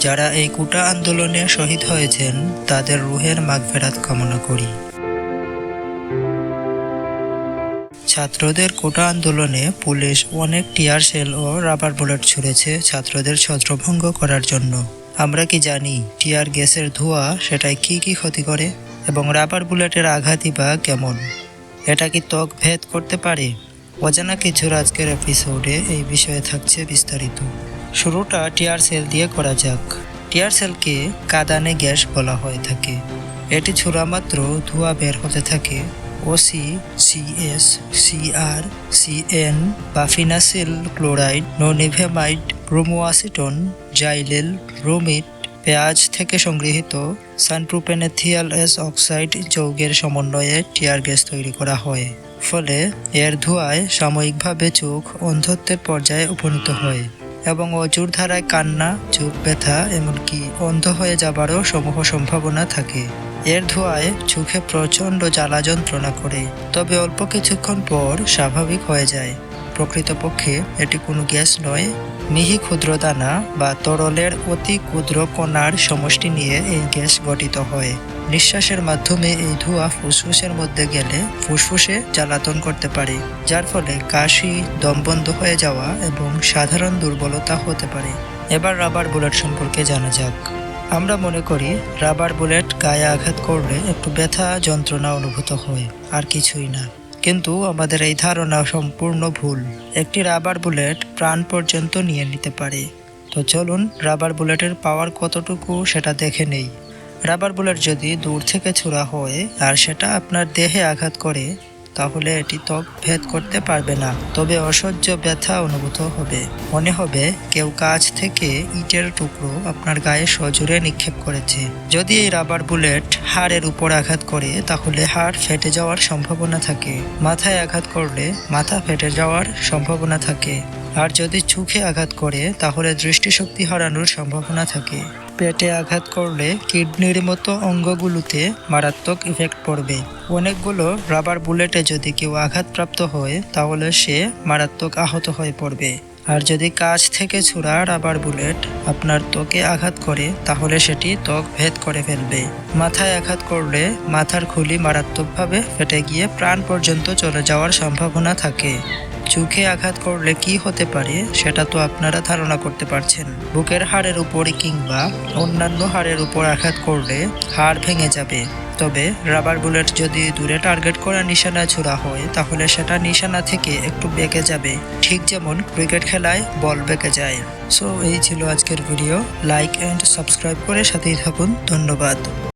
যারা এই কুটা আন্দোলনে শহীদ হয়েছেন, তাদের রুহের মাগফেরাত কামনা করি। ছাত্রদের কোটা আন্দোলনে পুলিশ অনেক টিয়ার সেল ও রাবার বুলেট ছুড়েছে ছাত্রদের ছত্রভঙ্গ করার জন্য। আমরা কি জানি টিয়ার গ্যাসের ধোঁয়া সেটাই কি কি ক্ষতি করে এবং রাবার বুলেটের আঘাতই বা কেমন? এটা কি ত্বক ভেদ করতে পারে? অজানা কিছুর আজকের এপিসোডে এই বিষয়ে থাকছে বিস্তারিত। শুরুটা টিয়ার সেল দিয়ে করা যাক। টিয়ার সেলকে কাদানে গ্যাস বলা হয়ে থাকে। এটি ছোড়া মাত্র ধোঁয়া বের হতে থাকে। ওসি সিএস সিআর সিএন বা ফিনাসিল ক্লোরাইড, ননিভেমাইড, ব্রোমোয়াসিটন, জাইলেল, ব্রোমিড, পেঁয়াজ থেকে সংগৃহীত সানপ্রুপেনেথিয়াল এস অক্সাইড যৌগের সমন্বয়ে টিয়ার গ্যাস তৈরি করা হয়। ফলে এর ধোঁয়ায় সাময়িকভাবে চোখ অন্ধত্বের পর্যায়ে উপনীত হয়। এবং অজুর ধারায় কান্না, চোখ ব্যথা, এমনকি অন্ধ হয়ে যাবারও সমূহ সম্ভাবনা থাকে। এর ধোঁয়ায় চোখে প্রচণ্ড জ্বালা যন্ত্রণা করে, তবে অল্প কিছুক্ষণ পর স্বাভাবিক হয়ে যায়। প্রকৃতপক্ষে এটি কোনো গ্যাস নয়। মিহি ক্ষুদ্র দানা বা তরলের অতি ক্ষুদ্র কণার সমষ্টি নিয়ে এই গ্যাস গঠিত হয়। নিঃশ্বাসের মাধ্যমে এই ধোঁয়া ফুসফুসের মধ্যে গেলে ফুসফুসে জ্বালাতন করতে পারে, যার ফলে কাশি, দমবন্ধ হয়ে যাওয়া এবং সাধারণ দুর্বলতা হতে পারে। এবার রাবার বুলেট সম্পর্কে জানা যাক। আমরা মনে করি রাবার বুলেট গায়ে আঘাত করলে একটু ব্যথা যন্ত্রণা অনুভূত হয়, আর কিছুই না। কিন্তু আমাদের এই ধারণা সম্পূর্ণ ভুল। একটি রাবার বুলেট প্রাণ পর্যন্ত নিয়ে নিতে পারে। তো চলুন, রাবার বুলেটের পাওয়ার কতটুকু সেটা দেখে নেই। রাবার বুলেট যদি দূর থেকে ছোড়া হয়, আর সেটা আপনার দেহে আঘাত করে তাহলে এটি ত্বক ভেদ করতে পারবে না। তবে অসহ্য ব্যথা অনুভূত হবে। মনে হবে, কেউ কাছ থেকে ইটের টুকরো আপনার গায়ে সজোরে নিক্ষেপ করেছে। যদি এই রাবার বুলেট হাড়ের উপর আঘাত করে, তাহলে হাড় ফেটে যাওয়ার সম্ভাবনা থাকে। মাথায় আঘাত করলে মাথা ফেটে যাওয়ার সম্ভাবনা থাকে। আর যদি চোখে আঘাত করে, তাহলে দৃষ্টিশক্তি হারানোর সম্ভাবনা থাকে। পেটে আঘাত করলে কিডনির মতো অঙ্গগুলোতে মারাত্মক ইফেক্ট পড়বে। অনেকগুলো রাবার বুলেটে যদি কেউ আঘাতপ্রাপ্ত হয়, তাহলে সে মারাত্মক আহত হয়ে পড়বে। আর যদি কাছ থেকে ছোড়া রাবার বুলেট আপনার ত্বকে আঘাত করে, তাহলে সেটি ত্বক ভেদ করে ফেলবে। মাথায় আঘাত করলে মাথার খুলি মারাত্মকভাবে ফেটে গিয়ে প্রাণ পর্যন্ত চলে যাওয়ার সম্ভাবনা থাকে। চোখে আঘাত করলে কি হতে পারে সেটা তো আপনারা ধারণা করতে পারছেন। বুকের হাড়ের উপরে কিংবা অন্যান্য হাড়ের উপর আঘাত করলে হাড় ভেঙে যাবে। তবে রাবার বুলেট যদি দূরে টার্গেট করা নিশানা ছোড়া হয়, তাহলে সেটা নিশানা থেকে একটু বেঁকে যাবে। ঠিক যেমন ক্রিকেট খেলায় বল বেঁকে যায়। সো, এই ছিল আজকের ভিডিও। লাইক অ্যান্ড সাবস্ক্রাইব করে সাথেই থাকুন। ধন্যবাদ।